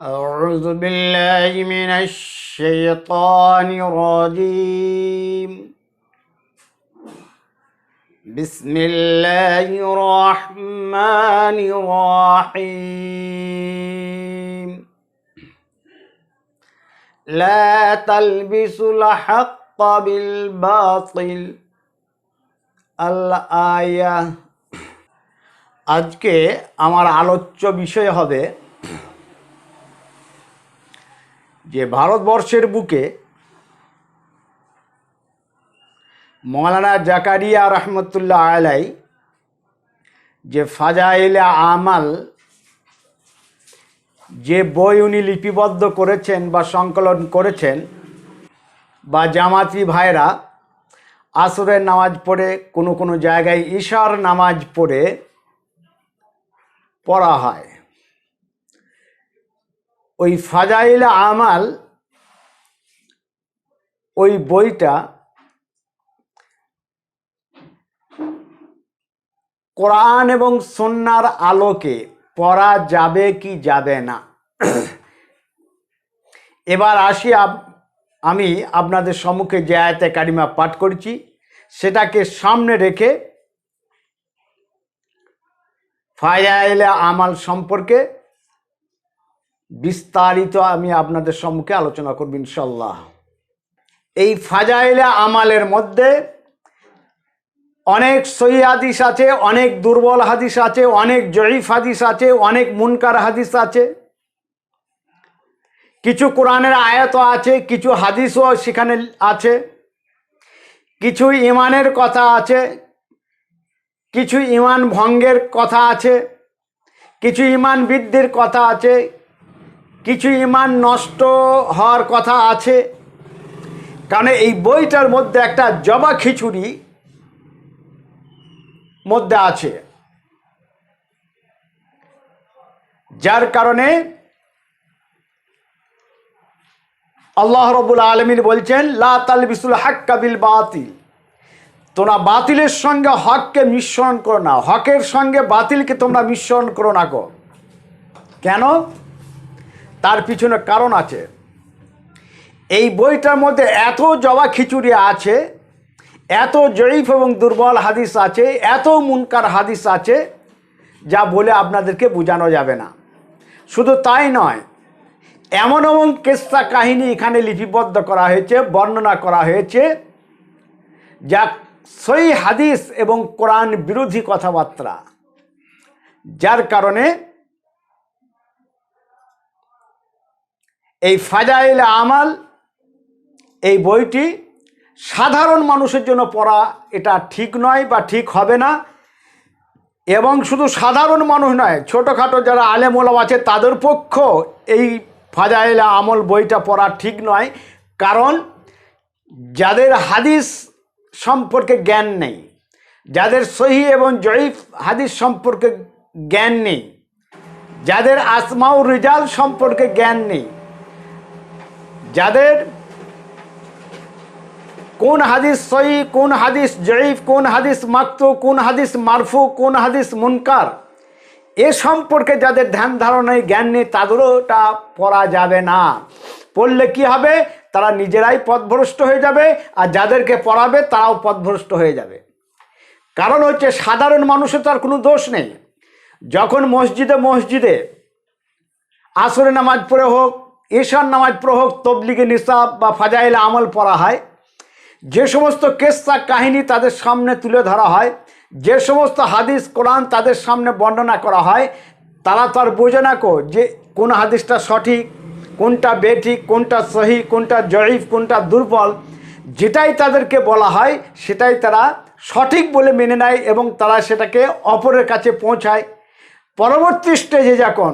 أعوذ بالله من الشيطان الرجيم بسم الله الرحمن الرحيم لا تلبسوا الحق بالباطل الآية আজকে আমার আলোচ্য বিষয় হবে যে ভারতবর্ষের বুকে মৌলানা জাকারিয়া রহমতুল্লাহ আলাই যে ফাজাইলে আমাল, যে বই উনি লিপিবদ্ধ করেছেন বা সংকলন করেছেন বা জামাতি ভাইরা আসরের নামাজ পড়ে কোনো কোনো জায়গায় ঈশার নামাজ পড়ে পড়া হয়। ওই ফাজাইল আমাল, ওই বইটা কোরআন এবং সন্ন্যার আলোকে পড়া যাবে কি যাবে না। এবার আসি আমি আপনাদের সম্মুখে যে আয়তে কারিমা পাঠ করেছি, সেটাকে সামনে রেখে ফায়াইলে আমাল সম্পর্কে বিস্তারিত আমি আপনাদের সম্মুখে আলোচনা করব ইনশাল্লাহ এই ফাজাইলে আমালের মধ্যে অনেক সহি হাদিস আছে, অনেক দুর্বল হাদিস আছে, অনেক জয়ীফ হাদিস আছে, অনেক মুনকার হাদিস আছে। কিছু কোরআনের আয়াত আছে, কিছু হাদিসও সেখানে আছে, কিছু ইমানের কথা আছে, কিছু ইমান ভঙ্গের কথা আছে, কিছু ইমান বৃদ্ধির কথা আছে কিছু ইমান নষ্ট হওয়ার কথা আছে। কারণ এই বইটার মধ্যে একটা জবা খিচুড়ি মধ্যে আছে। যার কারণে আল্লাহ রবুল আলমিন বলছেন, লা তালবিসুল হাক্কা বিল বাতিল। তোমরা বাতিলের সঙ্গে হককে মিশ্রণ করো না, হকের সঙ্গে বাতিলকে তোমরা মিশ্রণ করো না গো। কেন? তার পিছনে কারণ আছে। এই বইটার মধ্যে এত জবা খিচুড়ি আছে, এত জয়ীফ এবং দুর্বল হাদিস আছে, এত মুনকার হাদিস আছে, যা বলে আপনাদেরকে বোঝানো যাবে না। শুধু তাই নয়, এমন এমন কেস্তা কাহিনী এখানে লিপিবদ্ধ করা হয়েছে, বর্ণনা করা হয়েছে, যা সই হাদিস এবং কোরআন বিরোধী কথাবার্তা। যার কারণে এই ফাজাইল আমাল, এই বইটি সাধারণ মানুষের জন্য পড়া, এটা ঠিক নয় বা ঠিক হবে না। এবং শুধু সাধারণ মানুষ নয়, ছোটোখাটো যারা আলেম ওলাম আছে, তাদের পক্ষ এই ফাজাইল আমল বইটা পড়া ঠিক নয়। কারণ যাদের হাদিস সম্পর্কে জ্ঞান নেই, যাদের সহি এবং জয়ীফ হাদিস সম্পর্কে জ্ঞান নেই, যাদের আসমাউ রিজাল সম্পর্কে জ্ঞান নেই যাদের কোন হাদিস সহি, কোন হাদিস জয়ীফ, কোন হাদিস মাক্ত কোন হাদিস মারফু, কোন হাদিস মুনকার, এ সম্পর্কে যাদের ধ্যান ধারণায় জ্ঞান নেই তাদেরও ওটা পড়া যাবে না। পড়লে কি হবে? তারা নিজেরাই পথভ্রষ্ট হয়ে যাবে, আর যাদেরকে পড়াবে, তারাও পথভ্রষ্ট হয়ে যাবে। কারণ হচ্ছে, সাধারণ মানুষের তার কোনো দোষ নেই। যখন মসজিদে মসজিদে আসরে নামাজ পড়ে হোক ঈশান নামাজ পড়ে হোক তবলিগে, নিসাব বা ফাজাইল আমল পড়া হয়। যে সমস্ত কেসা কাহিনী তাদের সামনে তুলে ধরা হয়, যে সমস্ত হাদিস, কোরআন তাদের সামনে বর্ণনা করা হয়, তারা তো আর বোঝে না কো যে কোন হাদিসটা সঠিক, কোনটা বেঠিক, কোনটা সহি, কোনটা জয়ীফ, কোনটা দুর্বল। যেটাই তাদেরকে বলা হয়, সেটাই তারা সঠিক বলে মেনে নেয় এবং তারা সেটাকে অপরের কাছে পৌঁছায়। পরবর্তী স্টেজে যখন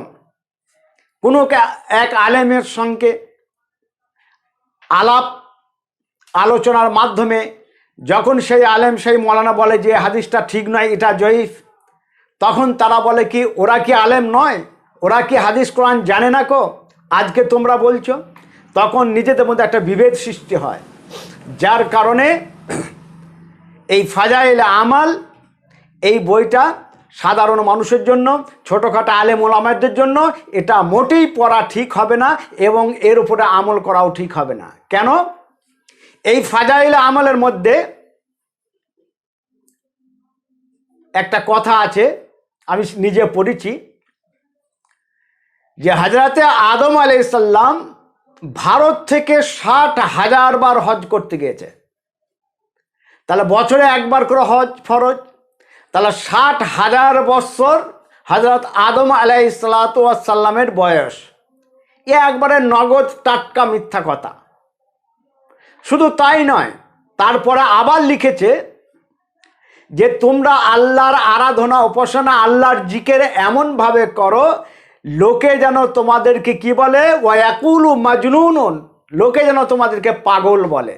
কোনো এক আলেমের সঙ্গে আলাপ, আলোচনার মাধ্যমে যখন সেই আলেম, সেই মৌলানা বলে যে হাদিসটা ঠিক নয়, এটা জয়ীফ, তখন তারা বলে কি, ওরা কি আলেম নয়? ওরা কি হাদিস কোরআন জানে না কো? আজকে তোমরা বলছো? তখন নিজেদের মধ্যে একটা বিভেদ সৃষ্টি হয়, যার কারণে এই ফাজাইল আমাল, এই বইটা সাধারণ মানুষের জন্য, ছোটোখাটো আলেম ওলামাদের জন্য এটা মোটেই পড়া ঠিক হবে না এবং এর উপরে আমল করাও ঠিক হবে না। কেন? এই ফাজাইল আমলের মধ্যে একটা কথা আছে, আমি নিজে পড়েছি, যে হাজরাতে আদম আলাইসাল্লাম ভারত থেকে ষাট হাজার বার হজ করতে গিয়েছে। তাহলে বছরে একবার করে হজ ফরজ? তাহলে ষাট হাজার বৎসর হজরত আদম আলাইসাল্লামের বয়স। এ একবারে নগদ টাটকা মিথ্যা কথা। শুধু তাই নয়, তারপরে আবার লিখেছে যে তোমরা আল্লাহর আরাধনা, উপাসনা, আল্লাহর জিকের এমনভাবে করো, লোকে যেন তোমাদেরকে কি বলে? ওয়াকুলু মাজনুন লোকে যেন তোমাদেরকে পাগল বলে।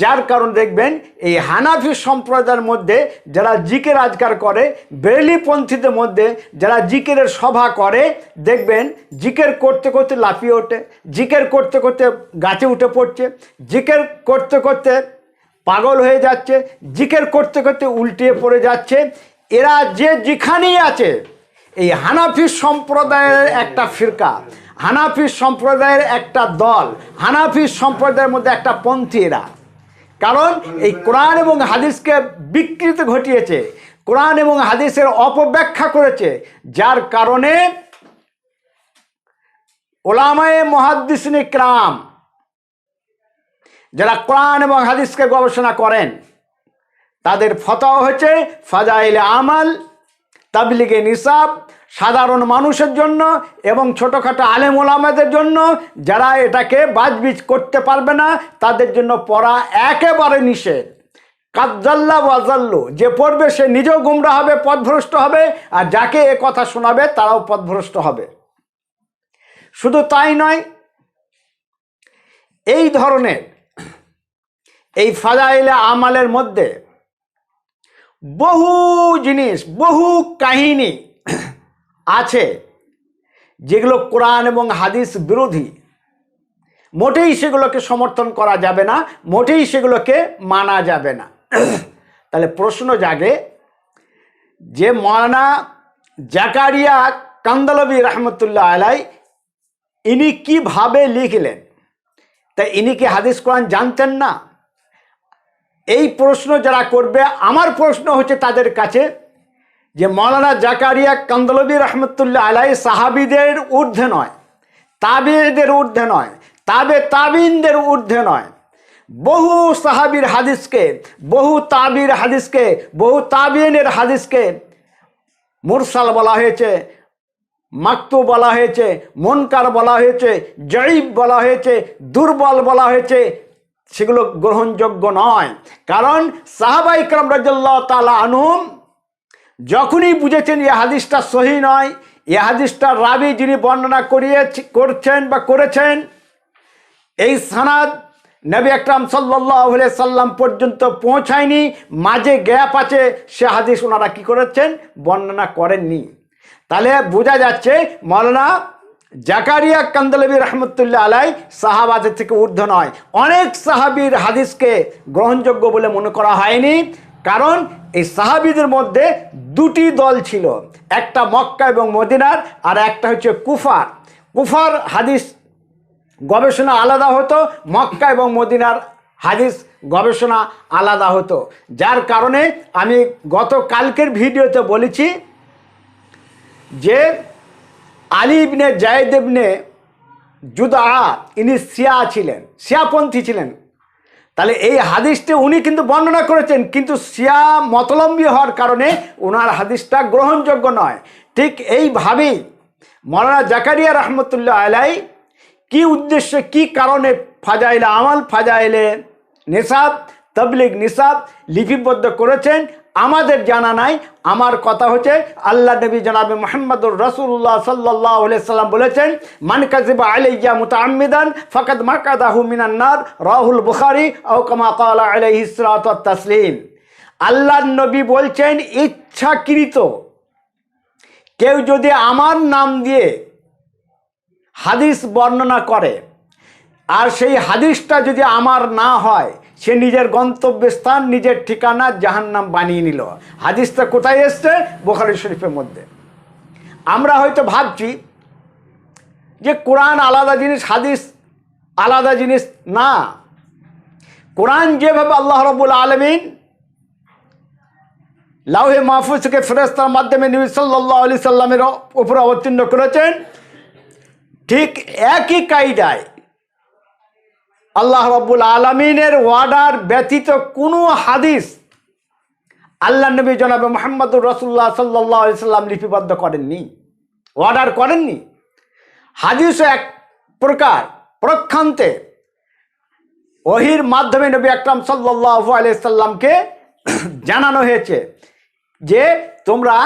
যার কারণ দেখবেন, এই হানাফি সম্প্রদায়ের মধ্যে যারা জিকের আজকার করে বেলিপন্থীদের মধ্যে যারা জিকেরের সভা করে, দেখবেন জিকের করতে করতে লাফিয়ে ওঠে, জিকের করতে করতে গাছে উঠে পড়ছে, জিকের করতে করতে পাগল হয়ে যাচ্ছে, জিকের করতে করতে উল্টিয়ে পড়ে যাচ্ছে। এরা যে যেখানেই আছে, এই হানাফি সম্প্রদায়ের একটা ফিরকা, হানাফি সম্প্রদায়ের একটা দল, হানাফি সম্প্রদায়ের মধ্যে একটা পন্থী এরা। কারণ এই কোরআন এবং হাদিসকে বিকৃত ঘটিয়েছে। কোরআন এবং হাদিসের অপব্যাখ্যা করেছে। যার কারণে ওলামায়ে মহাদ্দিসিনী ক্রাম, যারা কোরআন এবং হাদিসকে গবেষণা করেন, তাদের ফতাও হয়েছে ফাজাইল আমাল তাবলিগে নিসাব সাধারণ মানুষের জন্য এবং ছোটোখাটো আলেম ওলামাদের জন্য, যারা এটাকে বাজবিজ করতে পারবে না, তাদের জন্য পড়া একেবারে নিষেধ। কাজ্জাল্লা ওয়াজাল্লু যে পড়বে সে নিজেও গুমরা হবে, পথভ্রষ্ট হবে, আর যাকে এ কথা শোনাবে, তারাও পথভ্রষ্ট হবে। শুধু তাই নয়, এই ধরনের, এই ফাজাইলে আমালের মধ্যে বহু জিনিস, বহু কাহিনী আছে যেগুলো কোরআন এবং হাদিস বিরোধী। মোটেই সেগুলোকে সমর্থন করা যাবে না, মোটেই সেগুলোকে মানা যাবে না। তাহলে প্রশ্ন জাগে যে মৌলানা জাকারিয়া কান্দালবী রহমতুল্লাহ আলাই, ইনি কীভাবে লিখলেন? তা ইনি কি হাদিস কোরআন জানতেন না? এই প্রশ্ন যারা করবে, আমার প্রশ্ন হচ্ছে তাদের কাছে যে মৌলানা জাকারিয়া কান্দলবী রহমতুল্লাহ আলাই সাহাবিদের ঊর্ধ্বে নয় তাবিদের ঊর্ধ্বে নয়, তাবে তাবিনদের ঊর্ধ্বে নয়। বহু সাহাবির হাদিসকে, বহু তাবির হাদিসকে, বহু তাবিনের হাদিসকে মুরসাল বলা হয়েছে মাকতু বলা হয়েছে, মনকার বলা হয়েছে জয়ীব বলা হয়েছে, দুর্বল বলা হয়েছে সেগুলো গ্রহণযোগ্য নয়। কারণ সাহাবাই ইকরাম রাজ্লাহ তালা আনুম যখনই বুঝেছেন এ হাদিসটা সহি নয় এ হাদিসটা রাবি যিনি বর্ণনা করিয়ে করছেন বা করেছেন, এই সানাদ নবী আকরাম সাল্লাহ সাল্লাম পর্যন্ত পৌঁছায়নি, মাঝে গ্যাপ আছে, সে হাদিস ওনারা কী করেছেন? বর্ণনা করেননি। তাহলে বোঝা যাচ্ছে, মৌলানা জাকারিয়া কান্দলবী রহমতুল্লাহ আলাই সাহাবাদের থেকে ঊর্ধ্ব নয়। অনেক সাহাবির হাদিসকে গ্রহণযোগ্য বলে মনে করা হয়নি, কারণ এই সাহাবিদের মধ্যে দুটি দল ছিল, একটা মক্কা এবং মদিনার আর একটা হচ্ছে কুফার। কুফার হাদিস গবেষণা আলাদা হতো, মক্কা এবং মদিনার হাদিস গবেষণা আলাদা হতো। যার কারণে আমি গত কালকের ভিডিওতে বলেছি যে আলী ইবনে জায়দ ইবনে জুদা ইনি শিয়া ছিলেন, শিয়াপন্থী ছিলেন। তাহলে এই হাদিসটি উনি কিন্তু বর্ণনা করেছেন, কিন্তু শিয়া মতলম্বী হওয়ার কারণে ওনার হাদিসটা গ্রহণযোগ্য নয়। ঠিক এইভাবেই মৌলানা জাকারিয়া রহমতুল্লাহ আলাই কি উদ্দেশ্যে, কি কারণে ফাজাইলে, আমাল ফাজাইলে নিসাব, তবলিগ নিসাব লিপিবদ্ধ করেছেন আমাদের জানা নাই। আমার কথা হচ্ছে, আল্লাহ নবী জনাবে মোহাম্মদুর রসুল্লাহ সাল্লাহ সাল্লাম বলেছেন, মান কাজিবা আলাইয়া মুতাআম্মিদান, ফাকাদ মাকাদাহু মিনান্নার রাহুল বুখারি ও কামা কালা আলাইহি সালাতু তাসলিম। আল্লাহ নবী বলছেন, ইচ্ছাকৃত। কেউ যদি আমার নাম দিয়ে হাদিস বর্ণনা করে আর সেই হাদিসটা যদি আমার না হয়, সে নিজের গন্তব্যস্থান, নিজের ঠিকানা জাহান্নাম বানিয়ে নিল। হাদিসটা কোথায় এসছে? বোখারি শরীফের মধ্যে। আমরা হয়তো ভাবছি যে কোরআন আলাদা জিনিস, হাদিস আলাদা জিনিস না। কোরআন যেভাবে আল্লাহ রবুল আলমিন লাউহে মাহফুজ থেকে ফেরেস্তার মাধ্যমে নবী সাল্লাহ আলি সাল্লামের উপরে অবতীর্ণ করেছেন, ঠিক একই কায়দায় আল্লাহ রব্বুল আলমিনের ওয়ার্ডার ব্যতীত কোনো হাদিস আল্লাহ নবী জনাবে মোহাম্মদুর রসুল্লাহ সাল্লাহ সাল্লাম লিপিবদ্ধ করেননি। অর্ডার করেননি। হাদিসও এক প্রকার প্রক্ষান্তে ওহির মাধ্যমে নবী আকরাম সাল্লাহ আলিয়াল্লামকে জানানো হয়েছে যে তোমরা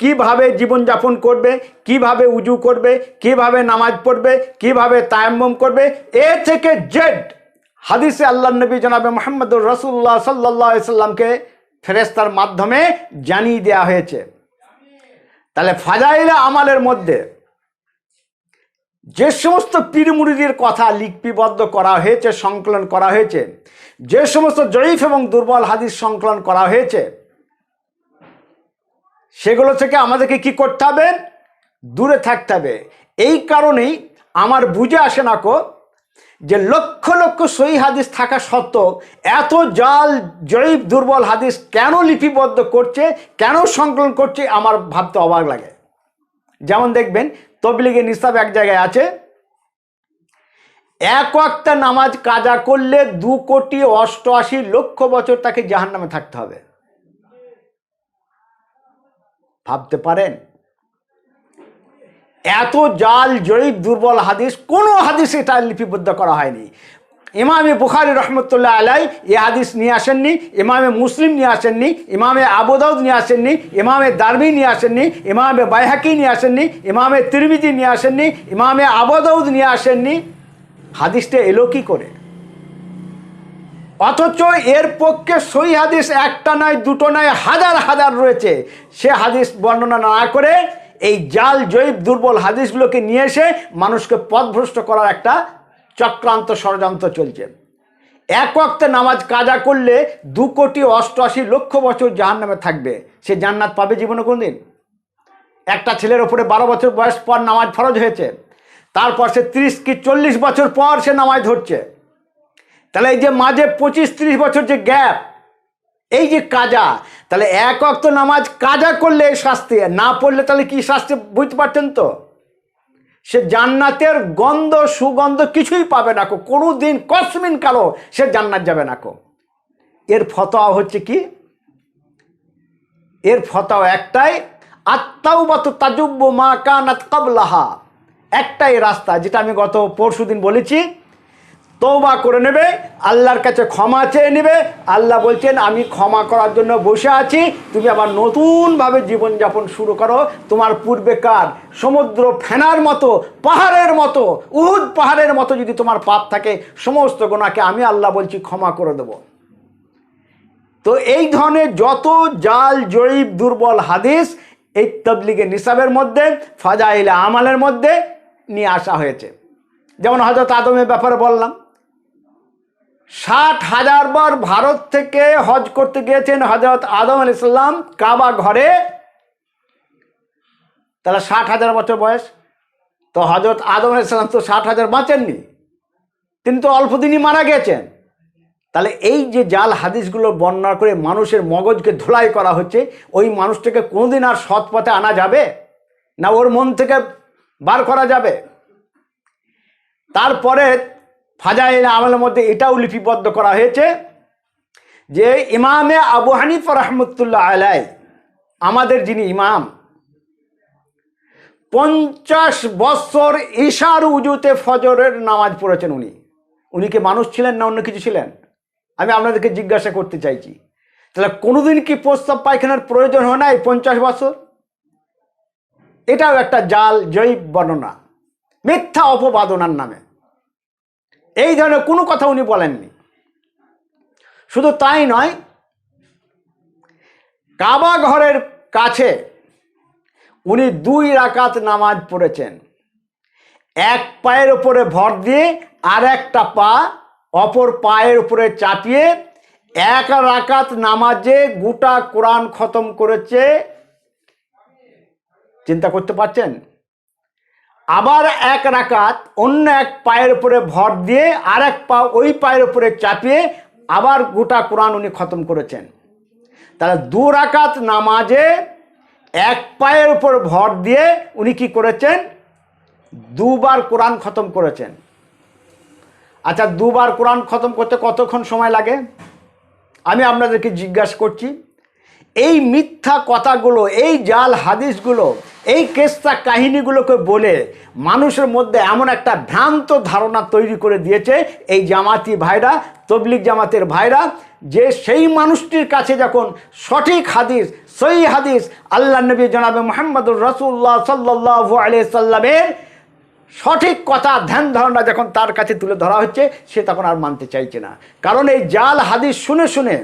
কীভাবে জীবনযাপন করবে, কীভাবে উজু করবে, কীভাবে নামাজ পড়বে, কীভাবে তায়াম্মম করবে, এ থেকে জেড হাদিসে আল্লাহ নবী জনাবে মোহাম্মদুর রসুল্লাহ সাল্লাহ সাল্লামকে ফেরেস্তার মাধ্যমে জানিয়ে দেওয়া হয়েছে। তাহলে ফাজাইলা আমালের মধ্যে যে সমস্ত পীরমুড়িদের কথা লিপিবদ্ধ করা হয়েছে, সংকলন করা হয়েছে, যে সমস্ত জয়ীফ এবং দুর্বল হাদিস সংকলন করা হয়েছে সেগুলো থেকে আমাদেরকে কি করতে হবে? দূরে থাকতে হবে। এই কারণেই আমার বুঝে আসে না কো, যে লক্ষ লক্ষ সই হাদিস থাকা সত্ত্বেও এত জাল, জয়ীব, দুর্বল হাদিস কেন লিপিবদ্ধ করছে, কেন সংকলন করছে, আমার ভাবতে অবাক লাগে। যেমন দেখবেন তবলিগে নিসাব এক জায়গায় আছে, এক একটা নামাজ কাজা করলে দু কোটি অষ্টআশি লক্ষ বছর তাকে জাহান নামে থাকতে হবে। ভাবতে পারেন? এত জাল জয়ীব দুর্বল হাদিস, কোনো হাদিস এটা লিপিবদ্ধ করা হয়নি। ইমামে বুখারি রহমতুল্লাহ আলাই এ হাদিস নিয়ে আসেননি, ইমামে মুসলিম নিয়ে আসেননি, ইমামে আবুদাউদ নিয়ে আসেননি, ইমামে দারমি নিয়ে আসেননি, ইমামে বাইহাকি নিয়ে আসেননি, ইমামে তিরমিজি নিয়ে আসেননি, ইমামে আবুদাউদ নিয়ে আসেননি। হাদিসটা এলো কি করে? অথচ এর পক্ষে সই হাদিস একটা নয়, দুটো নয়, হাজার হাজার রয়েছে। সে হাদিস বর্ণনা না করে এই জাল জৈব দুর্বল হাদিসগুলোকে নিয়ে এসে মানুষকে পথভ্রষ্ট করার একটা চক্রান্ত ষড়যন্ত্র চলছে। এক অক্তে নামাজ কাজা করলে দু কোটি অষ্টআশি লক্ষ বছর জাহান নামে থাকবে। সে জান্নাত পাবে জীবনে কোনদিন? একটা ছেলের ওপরে বারো বছর বয়স পর নামাজ ফরজ হয়েছে। তারপর সে ত্রিশ কি চল্লিশ বছর পর সে নামাজ ধরছে। তাহলে এই যে মাঝে পঁচিশ ত্রিশ বছর যে গ্যাপ, এই যে কাজা, তাহলে এক অক্ত নামাজ কাজা করলে শাস্তি না পড়লে তাহলে কি শাস্তি বুঝতে পারছেন তো? সে জান্নাতের গন্ধ, সুগন্ধ কিছুই পাবে না কো কোনো দিন কসমিন কালো সে জান্নাত যাবে না কো। এর ফতোয়া হচ্ছে কি? এর ফতোয়া একটাই আত্মাও বত তাজুব্য মা কানাত কাবলাহা। একটাই রাস্তা, যেটা আমি গত পরশু দিন বলেছি তৌবা করে নেবে, আল্লাহর কাছে ক্ষমা চেয়ে নেবে। আল্লাহ বলছেন, আমি ক্ষমা করার জন্য বসে আছি। তুমি আবার নতুনভাবে জীবনযাপন শুরু করো। তোমার পূর্বেকার সমুদ্র ফেনার মতো, পাহাড়ের মতো, উহুদ পাহাড়ের মতো যদি তোমার পাপ থাকে, সমস্ত গোনাকে আমি আল্লাহ বলছি ক্ষমা করে দেব। তো এই ধরনের যত জাল, জয়ীব, দুর্বল হাদিস এই তবলিগে নিসাবের মধ্যে, ফাজাইলে আমালের মধ্যে নিয়ে আসা হয়েছে। যেমন হজরত আদমের ব্যাপারে বললাম ষাট হাজার বার ভারত থেকে হজ করতে গিয়েছেন হজরত আদম আল ইসলাম কাবা ঘরে। তাহলে ষাট হাজার বছর বয়স। তো হজরত আদম আল ইসলাম তো ষাট হাজার বাঁচেননি। তিনি তো অল্প দিনই মারা গেছেন তাহলে এই যে জাল হাদিসগুলো বর্ণনা করে মানুষের মগজকে ধোলাই করা হচ্ছে, ওই মানুষটাকে কোনোদিন আর সৎ পথে আনা যাবে? না ওর মন থেকে বার করা যাবে? তারপরে ফাজাইল আমলের মধ্যে এটাও লিপিবদ্ধ করা হয়েছে যে ইমামে আবু হানিফ রহমতুল্লাহ আলাই আমাদের যিনি ইমাম, পঞ্চাশ বৎসর ঈশার উজুতে ফজরের নামাজ পড়েছেন উনি। উনি কি মানুষ ছিলেন না অন্য কিছু ছিলেন? আমি আপনাদেরকে জিজ্ঞাসা করতে চাইছি, তাহলে কোনোদিন কি প্রস্তাব পায়খানার প্রয়োজন হয় না এই পঞ্চাশ বছর? এটাও একটা জাল জৈব বর্ণনা, মিথ্যা অপবাদনার নামে। এই ধরনের কোনো কথা উনি বলেননি। শুধু তাই নয়, কাবা ঘরের কাছে উনি দুই রাকাত নামাজ পড়েছেন। এক পায়ের ওপরে ভর দিয়ে আর একটা পা অপর পায়ের উপরে চাপিয়ে এক রাকাত নামাজে গোটা কোরআন খতম করেছে। চিন্তা করতে পারছেন? আবার এক রাকাত অন্য এক পায়ের উপরে ভর দিয়ে আর এক পা ওই পায়ের উপরে চাপিয়ে আবার গোটা কোরআন উনি খতম করেছেন। তাহলে দু রাকাত নামাজে এক পায়ের উপর ভর দিয়ে উনি কি করেছেন? দুবার কোরআন খতম করেছেন। আচ্ছা দুবার কোরআন খতম করতে কতক্ষণ সময় লাগে? আমি আপনাদেরকে জিজ্ঞাসা করছি, এই মিথ্যা কথাগুলো, এই জাল হাদিসগুলো এই কেস্তা কাহিনীগুলোকে বলে মানুষের মধ্যে এমন একটা ভ্রান্ত ধারণা তৈরি করে দিয়েছে এই জামাতি ভাইরা তবলিক জামাতের ভাইরা, যে সেই মানুষটির কাছে যখন সঠিক হাদিস সই হাদিস আল্লাহ নবী জনাবে মোহাম্মদুর রসুল্লাহ সাল্লাহ আলিয়া সাল্লামের সঠিক কথা, ধ্যান ধারণা যখন তার কাছে তুলে ধরা হচ্ছে, সে তখন আর মানতে চাইছে না। কারণ এই জাল হাদিস শুনে শুনে,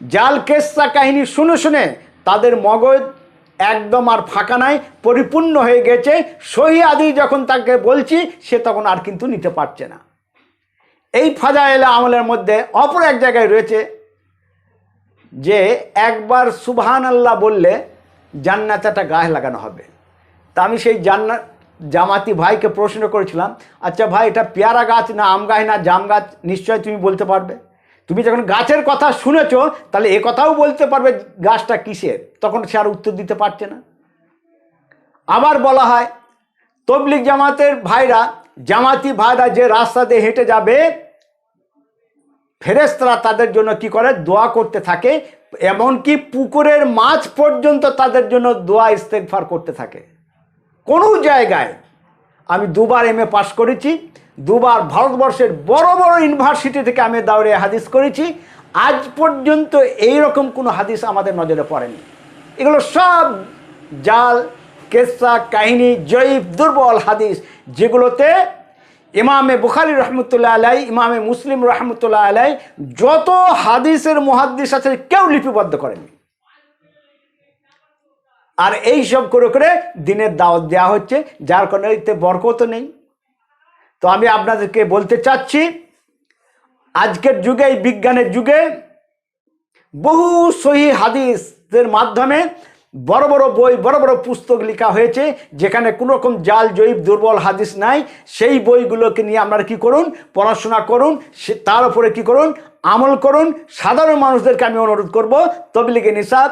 জাল কেসা কাহিনী শুনে শুনে তাদের মগজ একদম আর ফাঁকা নাই, পরিপূর্ণ হয়ে গেছে। সহি আদি যখন তাকে বলছি, সে তখন আর কিন্তু নিতে পারছে না। এই ফাজাইলা আমলের মধ্যে অপর এক জায়গায় রয়েছে যে, একবার সুবহান আল্লাহ বললে জান্নাতাটা গায়ে লাগানো হবে। তা আমি সেই জান্নাত জামাতি ভাইকে প্রশ্ন করেছিলাম আচ্ছা ভাই, এটা পেয়ারা গাছ না আম গাছ না জাম গাছ? নিশ্চয় তুমি বলতে পারবে। তুমি যখন গাছের কথা শুনেছো, তাহলে এ কথাও বলতে পারবে গাছটা কিসের? তখন সে আর উত্তর দিতে পারছে না। আবার বলা হয় তবলিক জামাতের ভাইরা, জামাতি ভাইরা যে রাস্তা দিয়ে হেঁটে যাবে ফেরেস্তরা তাদের জন্য কি করে? দোয়া করতে থাকে, এমনকি পুকুরের মাছ পর্যন্ত তাদের জন্য দোয়া ইস্তেকফার করতে থাকে। কোনো জায়গায় আমি দুবার এম এ পাশ করেছি দুবার ভারতবর্ষের বড় বড় ইউনিভার্সিটি থেকে আমি দাউরে হাদিস করেছি। আজ পর্যন্ত এই রকম কোনো হাদিস আমাদের নজরে পড়েনি। এগুলো সব জাল, কেসা, কাহিনী, জয়ীফ, দুর্বল হাদিস, যেগুলোতে ইমামে বুখারি রহমতুল্লাহ আলাই, ইমামে মুসলিম রহমতুল্লাহ আলাই যত হাদিসের মহাদিস আছে কেউ লিপিবদ্ধ করেনি। আর এই সব করে করে দিনের দাওয়াত দেওয়া হচ্ছে, যার কারণে এতে বরকত নেই। তো আমি আপনাদেরকে বলতে চাচ্ছি, আজকের যুগে, এই বিজ্ঞানের যুগে বহু সহি হাদিসের মাধ্যমে বড় বড় বই, বড় বড় পুস্তক লেখা হয়েছে, যেখানে কোনো রকম জাল জৈব দুর্বল হাদিস নাই। সেই বইগুলোকে নিয়ে আপনারা কি করুন, পড়াশোনা করুন, সে তার উপরে কী করুন, আমল করুন। সাধারণ মানুষদেরকে আমি অনুরোধ করব, তবলিগে নিসাব,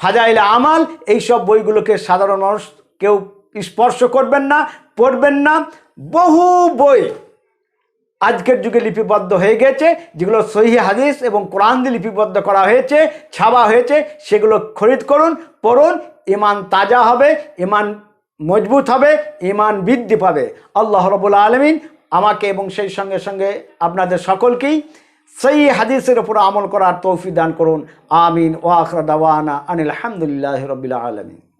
ফাজাইলে আমাল, এইসব বইগুলোকে সাধারণ মানুষ কেউ স্পর্শ করবেন না। পড়বেন না। বহু বই আজকের যুগে লিপিবদ্ধ হয়ে গেছে, যেগুলো সহি হাদিস এবং কোরআন দিয়ে লিপিবদ্ধ করা হয়েছে, ছাপা হয়েছে, সেগুলো খরিদ করুন, পড়ুন ইমান তাজা হবে ইমান মজবুত হবে ইমান বৃদ্ধি পাবে। আল্লাহ রবুল আলমিন আমাকে এবং সেই সঙ্গে সঙ্গে আপনাদের সকলকেই সেই হাদিসের উপর আমল করার তৌফি দান করুন। আমিন। ওয়াখর দাওয়ানা আনিল আলহামদুলিল্লাহ রবিল আলমিন।